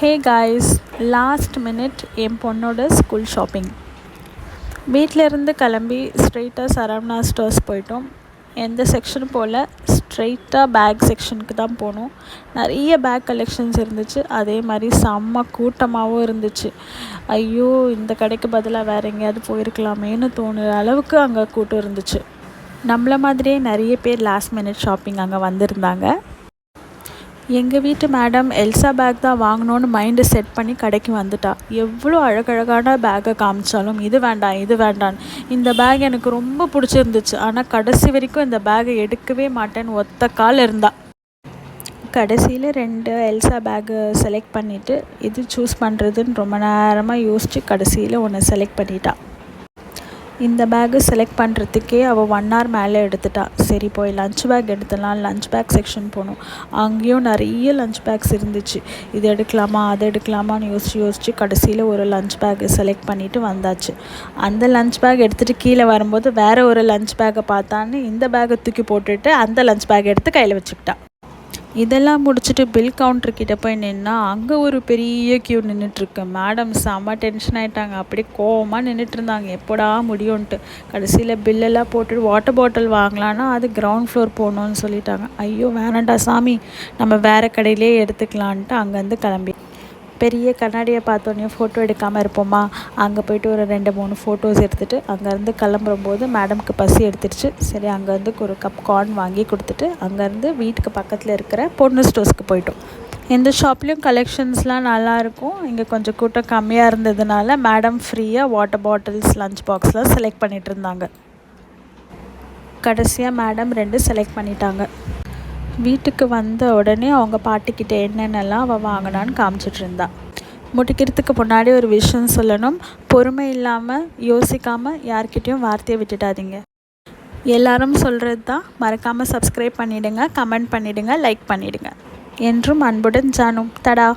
ஹே guys last minute என் பொண்ணோட school shopping வீட்டிலேருந்து கிளம்பி ஸ்ட்ரெயிட்டாக சரவணா ஸ்டோர்ஸ் போயிட்டோம். எந்த செக்ஷன் போல்? ஸ்ட்ரெயிட்டாக பேக் செக்ஷனுக்கு தான் போனோம். நிறைய பேக் கலெக்ஷன்ஸ் இருந்துச்சு. அதே மாதிரி செம்ம கூட்டமாகவும் இருந்துச்சு. ஐயோ இந்த கடைக்கு பதிலாக வேறு எங்கேயாவது போயிருக்கலாமேன்னு தோணுற அளவுக்கு அங்கே கூட்டம் இருந்துச்சு. நம்மளை மாதிரியே நிறைய பேர் லாஸ்ட் மினிட் ஷாப்பிங் அங்கே வந்திருந்தாங்க. எங்கள் வீட்டு மேடம் எல்சா பேக் தான் வாங்கணும்னு மைண்டு செட் பண்ணி கடைக்கு வந்துட்டா. எவ்வளோ அழகழகான பேக்கை காமிச்சாலும் இது வேண்டாம் இது வேண்டாம். இந்த பேக் எனக்கு ரொம்ப பிடிச்சிருந்துச்சு. ஆனால் கடைசி வரைக்கும் இந்த பேக்கை எடுக்கவே மாட்டேன்னு ஒத்த கால் இருந்தா. கடைசியில் ரெண்டு எல்சா பேக்கு செலக்ட் பண்ணிவிட்டு இது சூஸ் பண்ணுறதுன்னு ரொம்ப நேரமாக யோசித்து கடைசியில் ஒன்று செலக்ட் பண்ணிட்டான் இந்த பேகு செலக்ட் பண்ணுறதுக்கே அவள் ஒன் ஹவர் மேலே எடுத்துட்டா. சரி போய் லஞ்ச் பேக் எடுத்துடலாம். லஞ்ச் பேக் செக்ஷன் போனோம் அங்கேயும் நிறைய லஞ்ச் பேக்ஸ் இருந்துச்சு. இது எடுக்கலாமா அதை எடுக்கலாமான்னு யோசிச்சு யோசிச்சு கடைசியில் ஒரு லஞ்ச் பேக்கு செலக்ட் பண்ணிவிட்டு வந்தாச்சு. அந்த லஞ்ச் பேக் எடுத்துகிட்டு கீழே வரும்போது வேறு ஒரு லஞ்ச் பேக்கை பார்த்தான்னு இந்த பேக்கை தூக்கி போட்டுட்டு அந்த லஞ்ச் பேக் எடுத்து கையில் வச்சுக்கிட்டா. இதெல்லாம் முடிச்சுட்டு பில் கவுண்டர்கிட்ட போய் நின்னா அங்கே ஒரு பெரிய க்யூ நின்றுட்டுருக்கு மேடம் செம்ம டென்ஷன் ஆகிட்டாங்க அப்படியே கோவமாக நின்றுட்டு இருந்தாங்க எப்போடா முடியும்ன்ட்டு. கடைசியில் பில்லெல்லாம் போட்டுட்டு வாட்டர் பாட்டில் வாங்கலான்னா அது கிரவுண்ட் ஃப்ளோர் போகணுன்னு சொல்லிட்டாங்க. ஐயோ வேணாண்டா சாமி. நம்ம வேறு கடையிலே எடுத்துக்கலான்ட்டு அங்கேருந்து கிளம்பி பெரிய கண்ணாடியை பார்த்தோன்னே ஃபோட்டோ எடுக்காமல் இருப்போமா? அங்கே போயிட்டு ஒரு ரெண்டு மூணு ஃபோட்டோஸ் எடுத்துகிட்டு அங்கேருந்து கிளம்புறம்போது மேடம்க்கு பசி எடுத்துருச்சு சரி அங்கேருந்து ஒரு கப் கார்ன் வாங்கி கொடுத்துட்டு அங்கேருந்து வீட்டுக்கு பக்கத்தில் இருக்கிற பொண்ணு ஸ்டோர்ஸ்க்கு போயிட்டோம். இந்த ஷாப்லேயும் கலெக்ஷன்ஸ்லாம் நல்லாயிருக்கும் இங்கே கொஞ்சம் கூட்டம் கம்மியாக இருந்ததுனால மேடம் ஃப்ரீயாக வாட்டர் பாட்டில்ஸ் லஞ்ச் பாக்ஸ்லாம் செலக்ட் பண்ணிகிட்டு இருந்தாங்க. கடைசியாக மேடம் ரெண்டு செலக்ட் பண்ணிட்டாங்க. வீட்டுக்கு வந்த உடனே அவங்க பாட்டிக்கிட்ட என்னென்னலாம் அவள் வாங்கினான்னு காமிச்சிட்டு இருந்தா. முடிக்கிறதுக்கு முன்னாடி ஒரு விஷயம் சொல்லணும். பொறுமை இல்லாமல் யோசிக்காமல் யார்கிட்டேயும் வார்த்தையை விட்டுடாதீங்க. எல்லாரும் சொல்கிறது தான் மறக்காமல் சப்ஸ்கிரைப் பண்ணிவிடுங்க கமெண்ட் பண்ணிவிடுங்க லைக் பண்ணிவிடுங்க என்றும் அன்புடன் ஜானும் தடா!